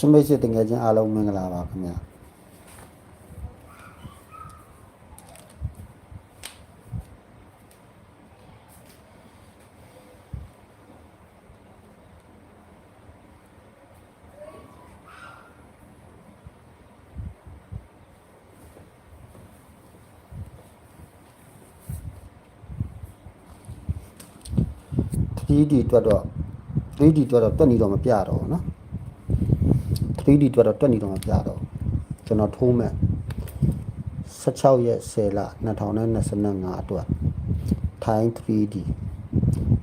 ရှမိတ်စစ်တငယ်ချင်းအားလုံးမင်္ဂလာပါခင်ဗျာ3D အတွက်တော့ 3D အတွက်တော့တွက်နေတော့မပြတော့ဘူးเนาะ တီးတီတွေ့တော့တက်နေတော့မပြတော့ကျွန်တော်ထိုးမဲ့16ရက်10လ2025အတွက် time 3D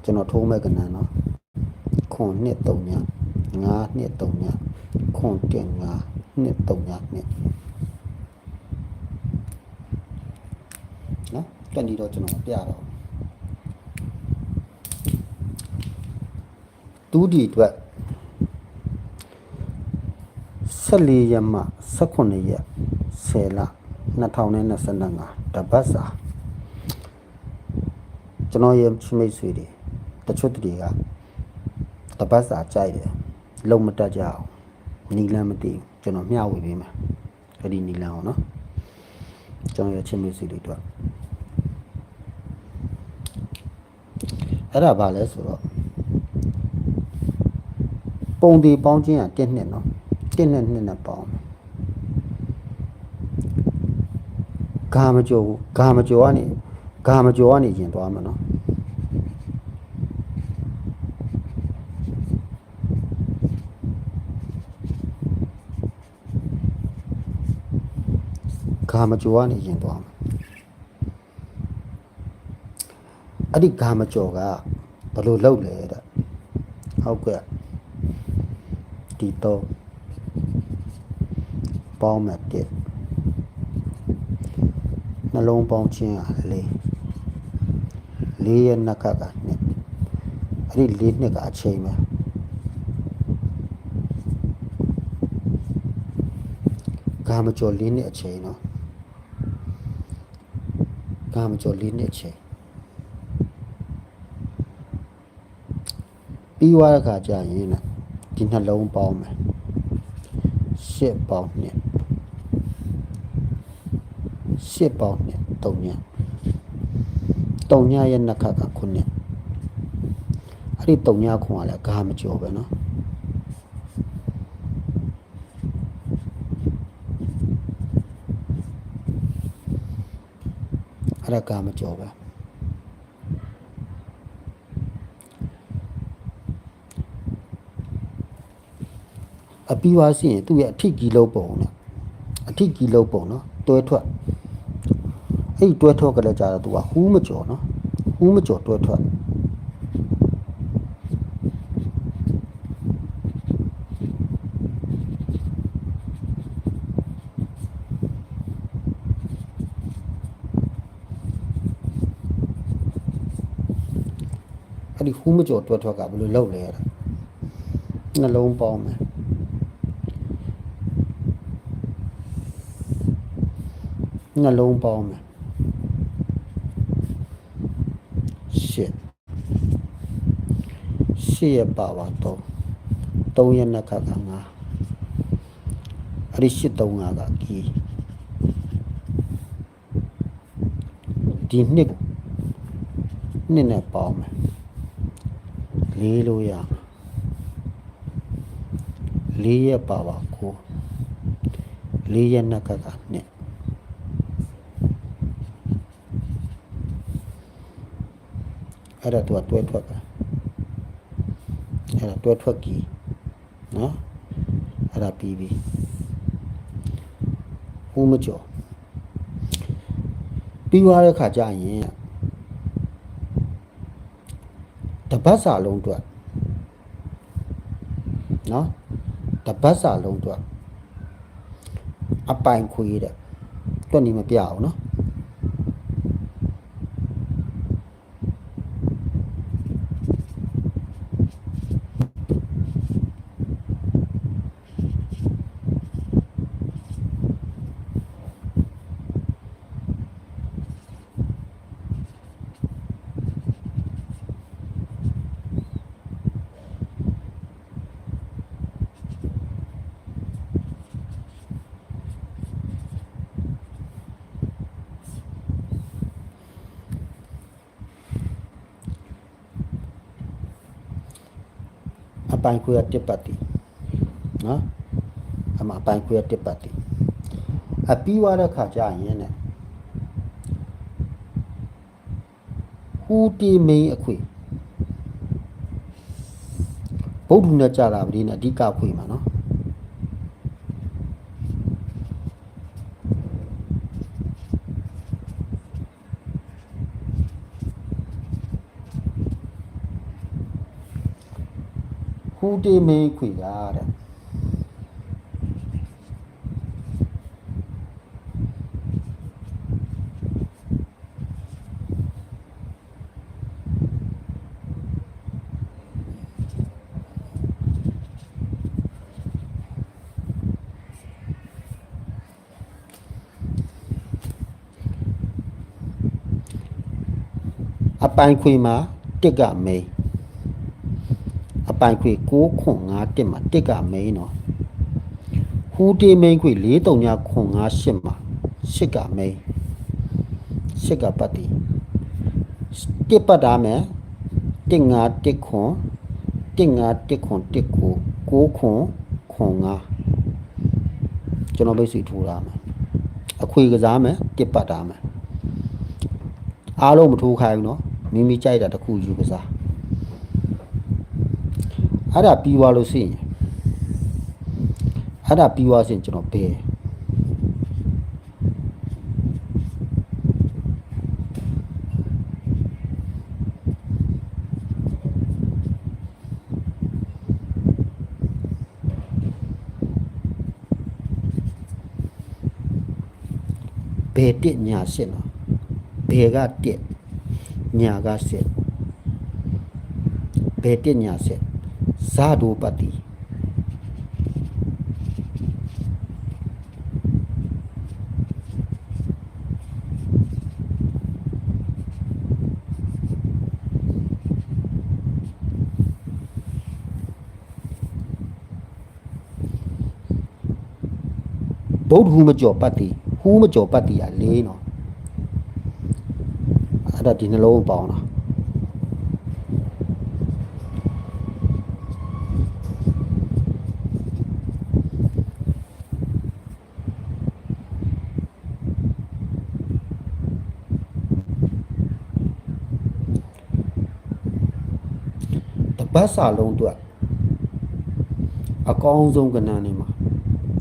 ကျွန်တော်ထိုးမဲ့ကဏ္ဍနော်ခွန်2 3ည9 2 3ညခွန်1 9 2 3ညနှစ်နော်တက်နေတော့ကျွန်တော်ပြတော့ 2D အတွက် 14ရက်မှ18ရက်10လ2025တပတ်စာကျွန်တော်ရဲ့ချမိတ်ဆွေတွေတချို့တွေကတပတ်စာကြိုက်တယ်လုံမတက်ကြအောင်နီလန်းမသိကျွန်တော်မျှဝေပေးမယ်အဲ့ဒီနီလန်းအောင်နော်ကျွန်တော်ရဲ့ချမိတ်ဆွေတွေတို့အဲ့ဒါဘာလဲဆိုတော့ပုံဒီပေါင်းခြင်းက1နှစ်နော် 1နဲ့2နဲ့ပေါင်းမယ်ဂါမကြော်ဘူးဂါမကြော်ကနေဂါမကြော်ကနေရင်သွားမှာနော်ဂါမကြော်ကနေရင်သွားမှာအဲ့ဒီဂါမကြော်ကဘယ်လိုလုပ်လဲတဲ့ဟုတ်ကဲ့ဒီတော့ ပေါင်းမဲ့တစ်နှလုံးပေါင်းခြင်းဟာလေးလေးရဲ့နှက်ကကနှစ်အဲ့ဒီလေးနှစ်ကအချိန်ပဲဂါမကျော်လေးနှစ်အချိန်နော်ဂါမကျော်လေးနှစ်အချိန်ပြီးသွားတဲ့ခါကျရင်นะဒီနှလုံးပေါင်းမယ်ရှစ်ပေါင်းနှစ် ရှစ်ပေါင်းနှစ်တုံညတုံညရဲ့နှစ်ခါကခုနှစ်အဲ့ဒီတုံညခွန်ကလည်းဂါမကျော်ပဲเนาะအဲ့ဒါဂါမကျော်ပဲ အပြီးသွားစီရင်သူ့ရဲ့အထိကီလုံးပုံနဲ့အထိကီလုံးပုံနော်တွဲထွက် အဲ့ဒီတွဲထွက်ကလေးကြာတော့သူကဟူးမကျော်နော်ဟူးမကျော်တွဲထွက်အဲ့ဒီဟူးမကျော်တွဲထွက်ကဘယ်လိုလုပ်လဲတဲ့နှလုံးပေါင်းမယ်နှလုံးပေါင်းမယ် 8ရဲ့ပါပါ3 3ရဲ့နှက်ကက9အဲ့ဒီ835ကကီဒီနှစ်နှစ်နဲ့ပေါင်းမယ်လေးလို့ရလေးရဲ့ပါပါ9လေးရဲ့နှက်ကကနှစ်အဲ့ဒါသူကတွဲထွက်တာ အဲ့ဒါတွဲထွက်ကြီးနော်အဲ့ဒါပြီးပြီဦးမကျော်ပြီးသွားတဲ့ခါကျရင်တပတ်စာလုံးအတွက်နော်တပတ်စာလုံးအတွက်အပိုင်ခွေတဲ့တွက်နေမပြအောင်နော် အပိုင်ခွေကတစ်ပတ်တည်နော်အမအပိုင်ခွေကတစ်ပတ်တည်အပြီးသွားတဲ့ခါကျရင်ねဟူတီမင်းအခွေဗုဒ္ဓနဲ့ကြာလာပြီနဲ့အဓိကခွေမှာနော် ဟူတီမင်းခွေကတဲ့အ ပိုင်ခွေမှာတစ်ကမိန်အပိုင်ခွေ6ခွန်5တစ်မှာတစ်ကမိန်နော်ဟူတီမိန်ခွေ4 3ညခွန်5 8မှာ8ကမိန်8ကပတ်တီတစ်ပတ်တာမယ်တစ်5တစ်ခွန်တစ်5တစ်ခွန်တစ်ကို6ခွန်ခွန်5ကျွန်တော်မိတ်ဆွေထိုးတာမယ်အခွေကစားမယ်တစ်ပတ်တာမယ်အားလုံးမထိုးခိုင်းဘူးနော်မိမိကြိုက်တာတစ်ခုယူကစား အဲ့ဒါပြီးသွားလို့ရှိရင်အဲ့ဒါပြီးသွား sin ကျွန်တော်ဘယ်ဘယ်တစ်ညာရှင်းနော်ဘယ်ကတစ်ညာကစစ်ဘယ်တစ်ညာစစ် ဇာဒိုပတိဗုဒ္ဓဟူမကျော်ပတ်တိ တ်တိကလေးနော်အဲ့ဒါဒီနှလုံးပေါင်းတာတပတ်စာလုံးအတွက်အကောင်းဆုံးကဏ္ဍနေမှာ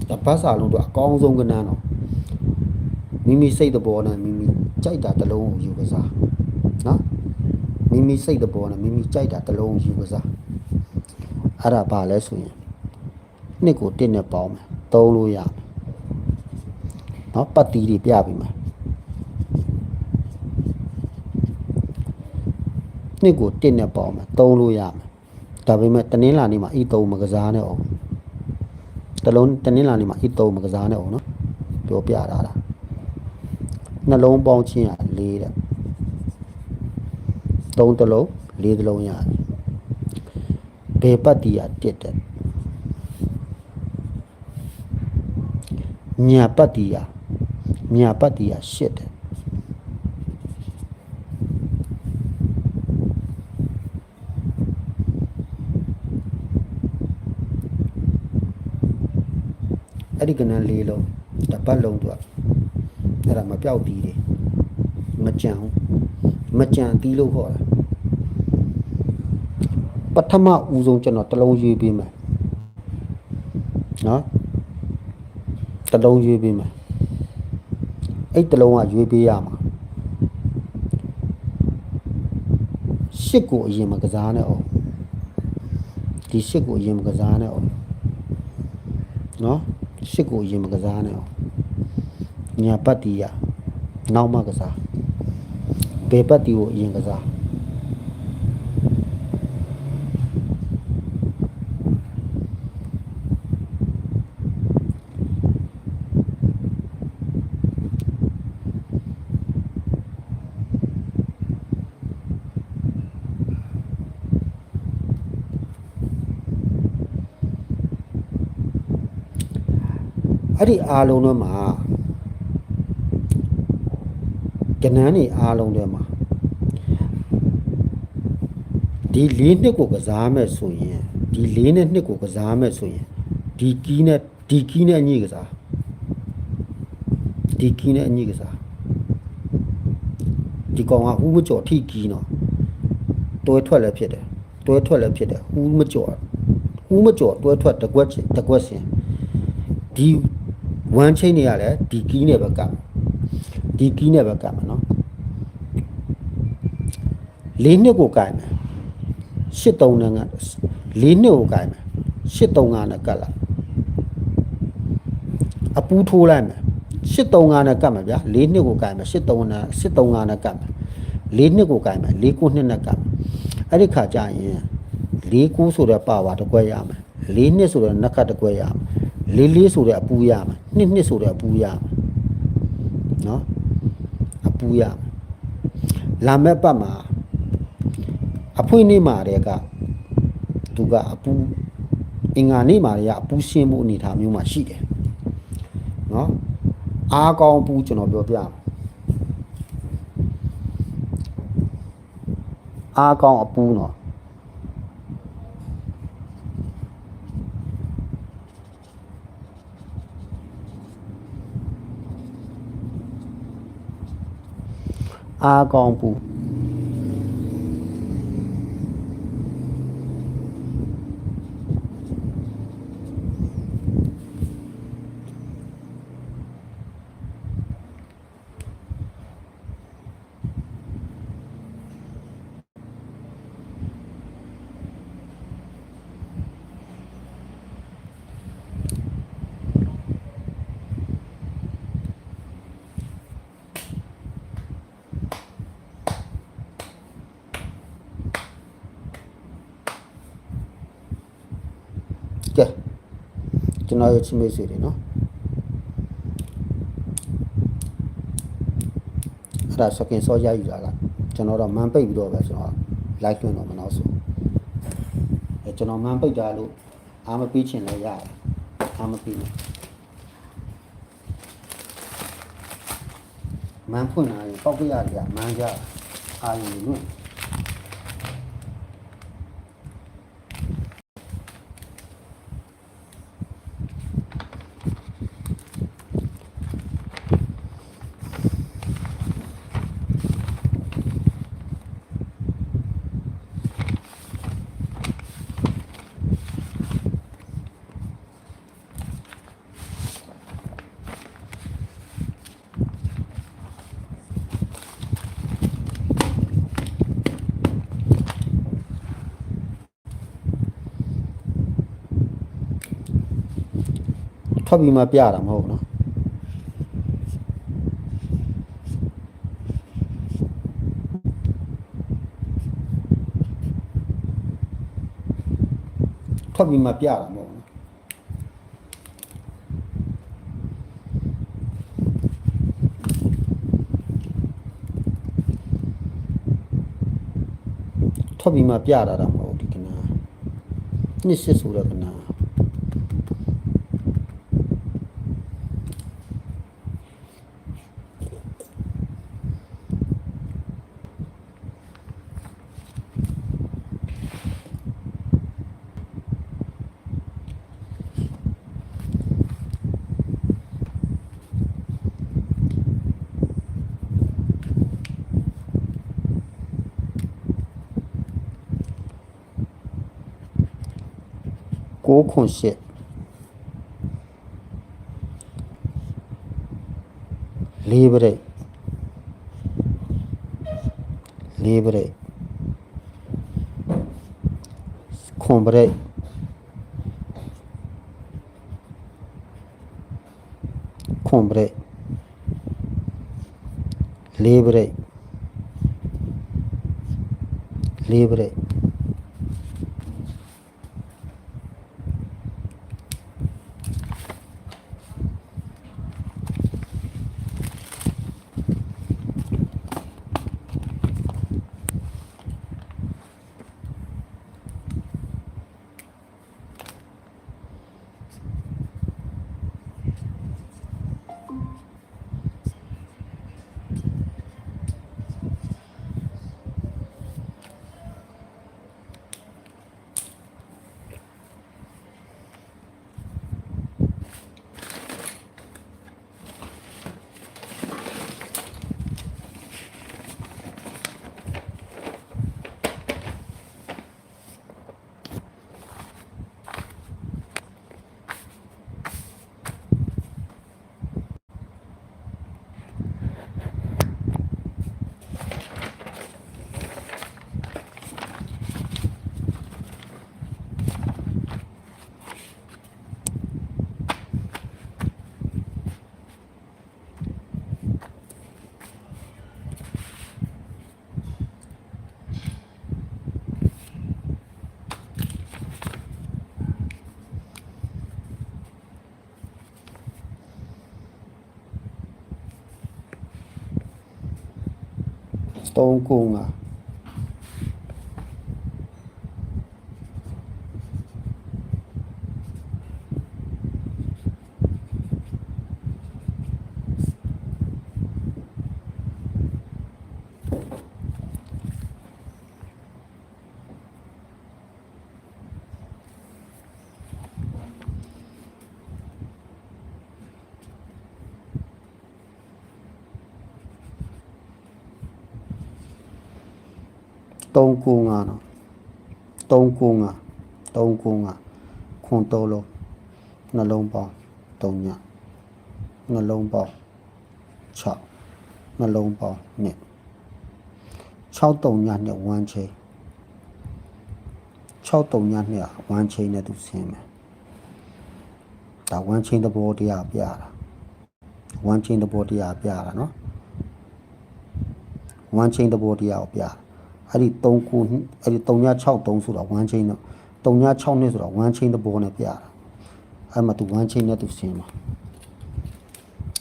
တပတ်စာလုံးအတွက်အကောင်းဆုံးကဏ္ဍတော့မိမိစိတ်တဘောနဲ့မိမိကြိုက်တာတစ်လုံးကိုယူကစားနော်မိမိစိတ်တဘောနဲ့မိမိကြိုက်တာတစ်လုံးကိုယူကစားအဲ့ဒါဘာလဲဆိုရင်နှစ်ကိုတစ်နဲ့ပေါင်းမယ်သုံးလို့ရမယ်နော်ပတ်တီတွေပြပြီးမယ်နှစ်ကိုတစ်နဲ့ပေါင်းမယ်သုံးလို့ရမယ် ဒါပေမဲ့တနင်္လာနေ့မှာဤသုံးမကစားနဲ့အောင်တလုံးတနင်္လာနေ့မှာဤသုံးမကစားနဲ့အောင်နော်ပြောပြတာလားနှလုံးပေါင်းချင်းရ၄တဲ့သုံးတစ်လုံး၄တစ်လုံးရတယ်ဘေပတ်တီရတစ်တဲ့ညာပတ်တီရညာပတ်တီရရှစ်တဲ့အဲ့ဒီကနန်းလေးလုံး တစ်ပတ်လုံးတော့အဲ့ဒါမပြောက်တီးတယ်မကြံဘူးမကြံတီးလို့ခေါ်တာပထမဦးဆုံးကျွန်တော်တစ်လုံးရွေးပေးမယ်နော်တစ်လုံးရွေးပေးမယ်အဲ့တစ်လုံးကရွေးပေးရမှာရှစ်ကိုအရင်မကစားနဲ့အောင်ဒီရှစ်ကိုအရင်မကစားနဲ့အောင်နော်ရှစ်ကိုအရင်မကစားနဲ့အောင် ညာပတ်တီရနောက်မှကစားဘေပတ်တီကိုအရင်ကစားအဲ့ဒီအားလုံးတော့မှာ ကနန်းနေအားလုံးထဲမှာဒီလေးနှစ်ကိုကစားမဲ့ဆိုရင်ဒီလေးနဲ့နှစ်ကိုကစားမဲ့ဆိုရင်ဒီကီးနဲ့ဒီကီးနဲ့အညီကစားဒီကီးနဲ့အညီကစားဒီကောင်ကဟူးမကြော်ထိကီးနော်တွဲထွက်လည်းဖြစ်တယ်တွဲထွက်လည်းဖြစ်တယ်ဟူးမကြော်ဟူးမကြော်တွဲထွက်တကွက်ချင်းတကွက်စင်ဒီဝမ်းချင်းနေရလဲဒီကီးနဲ့ပဲကပ် ဒီကီးနဲ့ပဲကပ်မှာနော်လေးနှစ်ကိုကင်မယ်ရှစ်သုံးနဲ့ကလေးနှစ်ကိုကင်မယ်ရှစ်သုံးကနဲ့ကပ်လိုက်အပူထိုးလိုက်မယ်ရှစ်သုံးကနဲ့ကပ်မယ်ဗျာလေးနှစ်ကိုကင်မယ်ရှစ်သုံးနဲ့ရှစ်သုံးကနဲ့ကပ်မယ်လေးနှစ်ကိုကင်မယ်လေးကိုနှစ်နဲ့ကပ်မယ်အဲ့ဒီခါကျရင်လေးကိုဆိုတဲ့ပါဝါတစ်ခွက်ရမယ်လေးနှစ်ဆိုတဲ့နက်ခတ်တစ်ခွက်ရမယ်လေးလေးဆိုတဲ့အပူရမယ်နှစ်နှစ်ဆိုတဲ့အပူရမယ်နော်အ ပူရမယ်လာမဲ့ပတ်မှာအဖွင့်နေမှာတဲ့ကသူကအပူအင်္ဂါနေမှာတွေကအပူရှင်းမှုအနေထားမျိုးမှာရှိတယ်နော်အားကောင်းပူကျွန်တော်ပြောပြမယ်အားကောင်းအပူနော် အားကောင်းပူကဲ ကျွန်တော်ရဲ့ချင်းမေးဆွေတွေနော်အဲ့ဒါစကင်စောရယူတာကကျွန်တော်တော့မန်ပိတ်ပြီးတော့ပဲကျွန်တော် live လွှင့်တော့မနောက်ဆိုအဲကျွန်တော်မန်ပိတ်တာလို့အားမပြီးချင်လည်းရတယ်အားမပြီးနဲ့မန်ဖွင့်လာရင်ပောက်ပြရတယ်မန်ကြအာရုံလွင့် ထွက်ပြီးမှပြတာမဟုတ်ဘူးနော်ထွက်ပြီးမှပြတာမဟုတ်ဘူးနော်ထွက်ပြီးမှပြတာတော့မဟုတ်ဘူးဒီကနာနှစ်စစ်ဆိုတဲ့ကနာ ကိုခွန်ရှစ်လေးပရိ 3ကိုငါ 3ကိုငါနော်3ကိုငါ3ကိုငါခွန်3လုံးနှလုံးပေါင်း3ညနှလုံးပေါင်း6နှလုံးပေါင်း2 6တုံညနဲ့1ချိန်6တုံညနဲ့1ချိန်နဲ့သူဆင်းမယ်ဒါ1ချိန်သဘောတရားပြတာ1ချိန်သဘောတရားပြတာနော်1ချိန်သဘောတရားကိုပြတာ အဲ့ဒီ3ခုအဲ့ဒီ3ည6 3ဆိုတော့1ချိန်တော့3ည6နဲ့ဆိုတော့1ချိန်သဘောနဲ့ပြတာအဲ့မှာသူ1ချိန်နဲ့သူဆင်းမှာ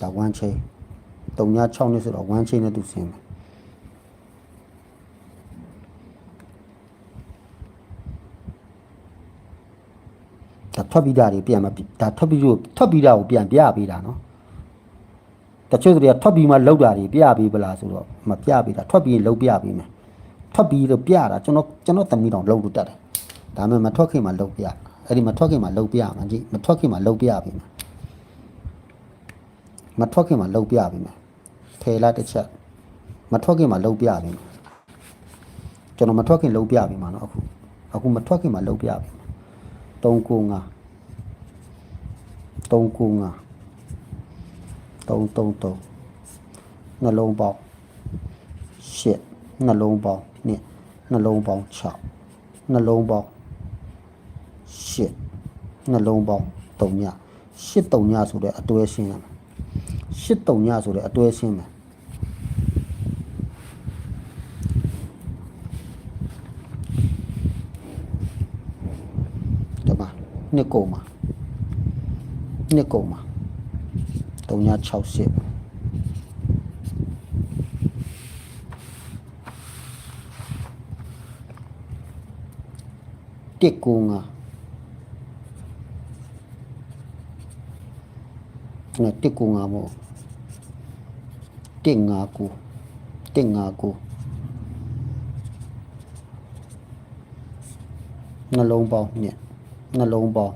ဒါ1ချိန်3ည6နဲ့ဆိုတော့1ချိန်နဲ့သူဆင်းမှာဒါထွက်ပြီးတာတွေပြန်မဒါထွက်ပြီးတော့ထွက်ပြီးတာကိုပြန်ပြပေးတာနော်တချို့တွေကထွက်ပြီးမှလောက်တာတွေပြပေးပလားဆိုတော့မပြပေးတာထွက်ပြီးရင်လောက်ပြပေးမယ် ထွက်ပြီးတော့ပြတာကျွန်တော်ကျွန်တော်တမီးတော်လောက်လို့တတ်တယ်ဒါပေမဲ့မထွက်ခင်မှာလောက်ပြအဲ့ဒီမထွက်ခင်မှာလောက်ပြမှာကြည့်မထွက်ခင်မှာလောက်ပြပေးမယ်မထွက်ခင်မှာလောက်ပြပေးမယ်ထေလာတစ်ချက်မထွက်ခင်မှာလောက်ပြပေးမယ်ကျွန်တော်မထွက်ခင်လောက်ပြပေးမှာနော်အခုအခုမထွက်ခင်မှာလောက်ပြပေးမယ်3ကို5 3ကို5 3 3 3 နှလုံးပေါင်းနှစ်နှလုံးပေါင်း6နှလုံးပေါင်း8နှလုံးပေါင်း3ည8 3ညဆိုတဲ့အတွဲရှင်းရမယ်8 3ညဆိုတဲ့အတွဲရှင်းမယ်ဒီမှာနှစ်ကုန်မှာနှစ်ကုန်မှာ3ည6 8 tikunga na tikunga mo tingaku tingaku na lông bao nè, na lông bao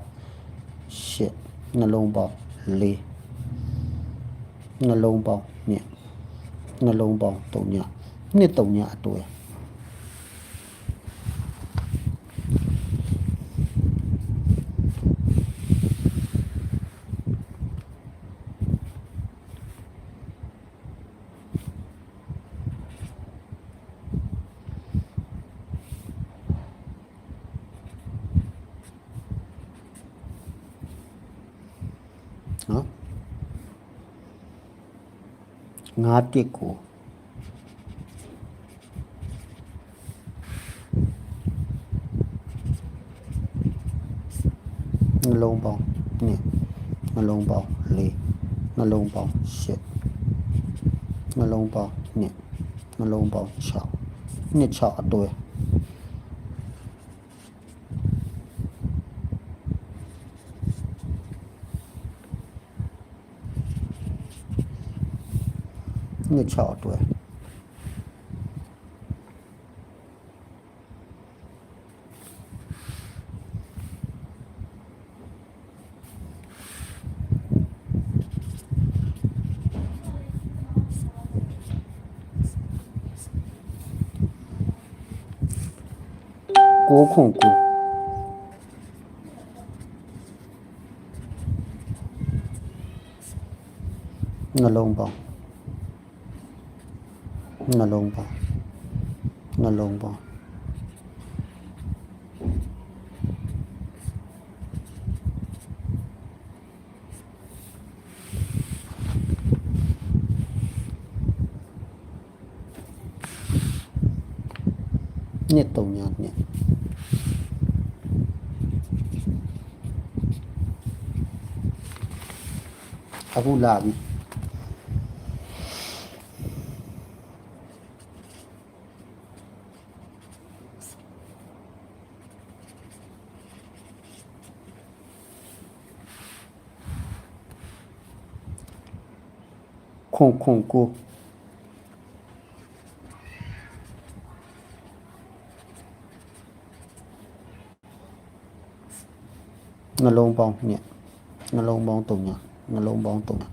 shit na lông bao lì na lông bao nè, na lông bao tổng nhạc nè tổng nhạc tuổi. လေးနှလုံးပေါင်းနှစ်နှလုံးပေါင်းသုံးညနှစ်သုံးညအတွဲနော်ငါးတစ်ကိုနှလုံးပေါ င်းနှစ်နှလုံးပေါင်းလေးနှ လုံးပေါင်းရှစ်နှလုံးပေါင်းနှစ်နှလုံးပေါင်း6နှစ်6အတွဲနှစ်6အတွဲကိုခွန်ကိုနှလုံးပေါင်းနှလုံးပေါင်းနှလုံးပေါင်းနှစ်တုံညာနှစ်အခုလာပြီ ခွန်ခွန်ကိုနှလုံးပေါင်းနှစ်နှလုံးပေါင်း3ညနှလုံးပေါင်း3ည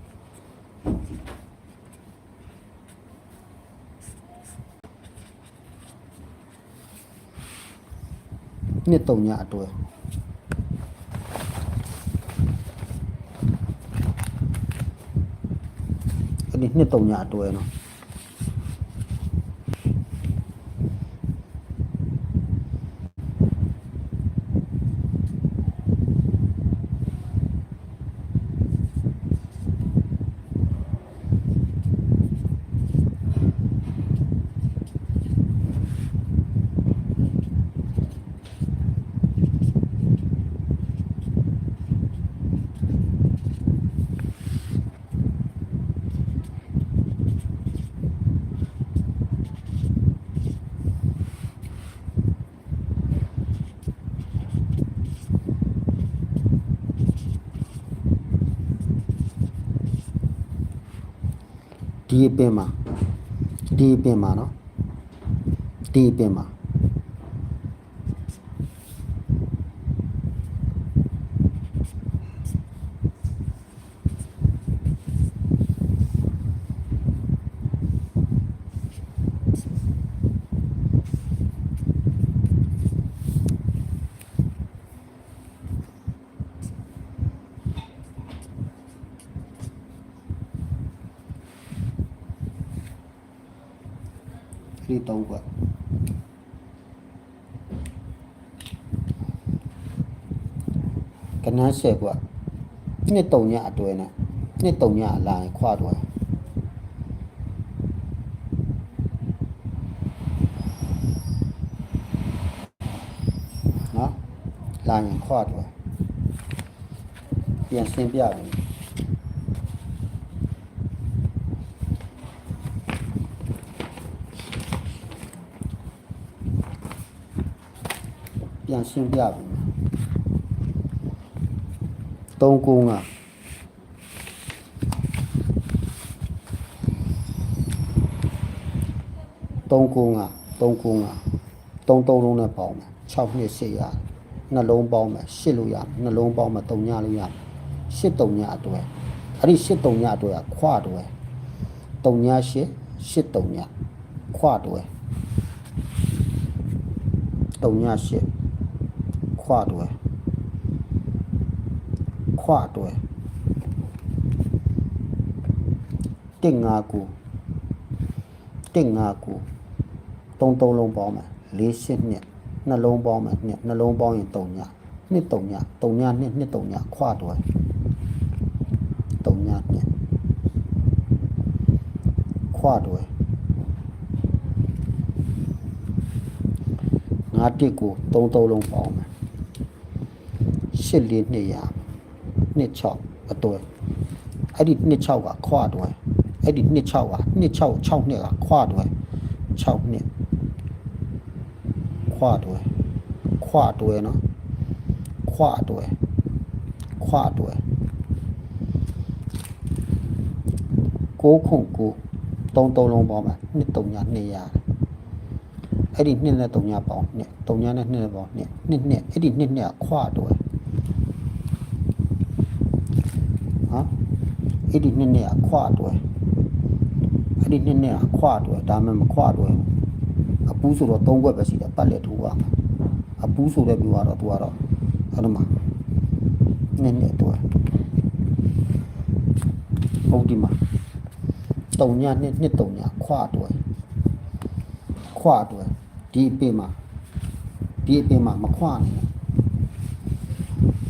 နှစ်3ညအတွဲအဲ့ဒီနှ ဒီအပင်မှာဒီအပင်မှာနော်ဒီအပင်မှာ ခရီးသုံးခွက်ကနန်းဆယ်ကွက်နှစ်တုံညအတွဲနဲ့နှစ်တုံညအလာရင်ခွာတော့နော်လာရင်ခွာတော့ပြန်ရှင်းပြပြီ ပြန်ရှင်းပြပြီသုံးကုန်းကသုံးကုန်းကသုံးကုန်းကသုံးသုံးလုံးနဲ့ပေါင်းမယ်6နှစ်8ရနှလုံးပေါင်းမယ်8လို့ရနှလုံးပေါင်းမယ်3ညလို့ရ8 3ညအတွဲအဲ့ဒီ8 3ညအတွဲကခွတွဲ3ည8 8 3ညခွတွဲ3ည8 ခွတွဲခွတွဲတင်ငါကူတင်ငါကူသုံးသုံးလုံးပေါင်းမယ်၄ရှစ်နှစ်နှလုံးပေါင်းမယ်နှစ်နှလုံးပေါင်းရင်3ညနှစ်3ည3ညနှစ်နှစ်3ညခွတွဲ3ညနှစ်ခွတွဲငါတစ်ကိုသုံးသုံးလုံးပေါင်းမယ် ရှစ်လေးနှစ်ရနှစ်6အတွဲအဲ့ဒီနှစ်6ကခွာတွဲအဲ့ဒီနှစ်6ကနှစ်6 6နှစ်ကခွာတွဲ6နှစ်ခွာတွဲခွာတွဲနော်ခွာတွဲခွာတွဲကိုခုကိုသုံးသုံးလုံးပေါင်းမှာနှစ်3ညနှစ်ရအဲ့ဒီနှစ်နဲ့3ညပေါင်းနှစ်3ညနဲ့နှစ်နဲ့ပေါင်းနှစ်နှစ်နှစ်အဲ့ဒီနှစ်နှစ်ကခွာတွဲ ဟာ အဲ့ဒီနှစ်နှစ်ကခွတွဲအဲ့ဒီနှစ်နှစ်ကခွတွဲဒါမှမခွတွဲဘူးအပူးဆိုတော့၃ခွက်ပဲရှိတယ်ပတ်လက်ထိုးရမှာအပူးဆိုတဲ့ပြောကတော့သူကတော့အဲ့ဒါမှနှစ်နှစ်တွဲဟုတ်ဒီမှာတုံညနှစ်နှစ်တုံညခွတွဲခွတွဲဒီအပင်မှာဒီအပင်မှာမခွနေနဲ့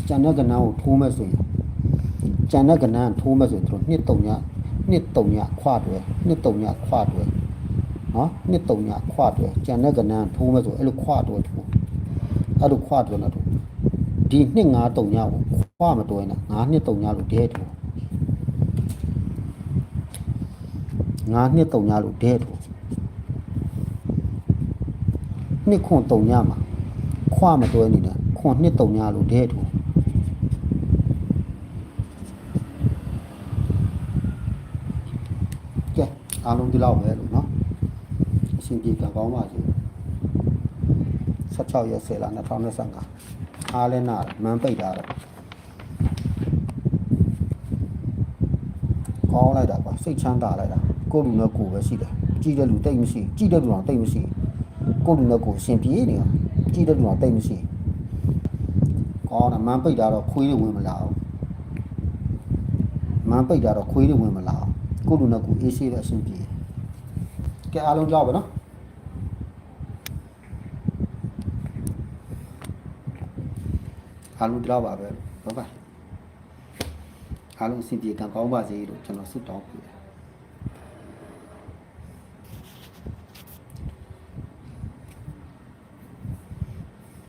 ကျန်တဲ့ကဏ္ဍကိုထိုးမဲ့ဆိုရင် ကျန်တဲ့ကဏ္ဍထိုးမဲ့ဆိုရင်တို့နှစ်တုံညနှစ်တုံညခွာတွဲနှစ်တုံညခွာတွဲနော်နှစ်တုံညခွာတွဲကျန်တဲ့ကဏ္ဍထိုးမဲ့ဆိုအဲ့လိုခွာတွဲထိုးအဲ့လိုခွာတွဲနေတော့ဒီနှစ်ငါးတုံညကိုခွာမတွဲနဲ့ငါးနှစ်တုံညလို့ဒဲထိုးငါးနှစ်တုံညလို့ဒဲထိုးနှစ်ခွန်တုံညမှာခွာမတွဲနေနဲ့ခွန်နှစ်တုံညလို့ဒဲထိုး အားလုံးဒီလောက်ပဲလို့နော်အရှင်ပြေကံကောင်းပါစေ16ရက်10လ2025အားလဲနာမန်ပိတ်တာတော့ကောင်းလိုက်တာကွာစိတ်ချမ်းသာလိုက်တာကိုယ့်လူနဲ့ကိုယ်ပဲရှိတယ်ကြည့်တဲ့လူတိတ်မရှိကြည့်တဲ့လူတော့တိတ်မရှိကိုယ့်လူနဲ့ကိုယ်အရှင်ပြေနေရောကြည့်တဲ့လူတော့တိတ်မရှိကောင်းတာမန်ပိတ်တာတော့ခွေးတွေဝင်မလာဘူးမန်ပိတ်တာတော့ခွေးတွေဝင်မလာဘူး ကိုယ့်လူနဲ့ကိုယ်အေးဆေးပဲအဆင်ပြေတယ်ကဲအားလုံးကြောက်ပါနော်အားလုံးကြောက်ပါပဲဘိုင်ဘိုင်အားလုံးအဆင်ပြေကံကောင်းပါစေလို့ကျွန်တော်ဆုတောင်းပေးတယ်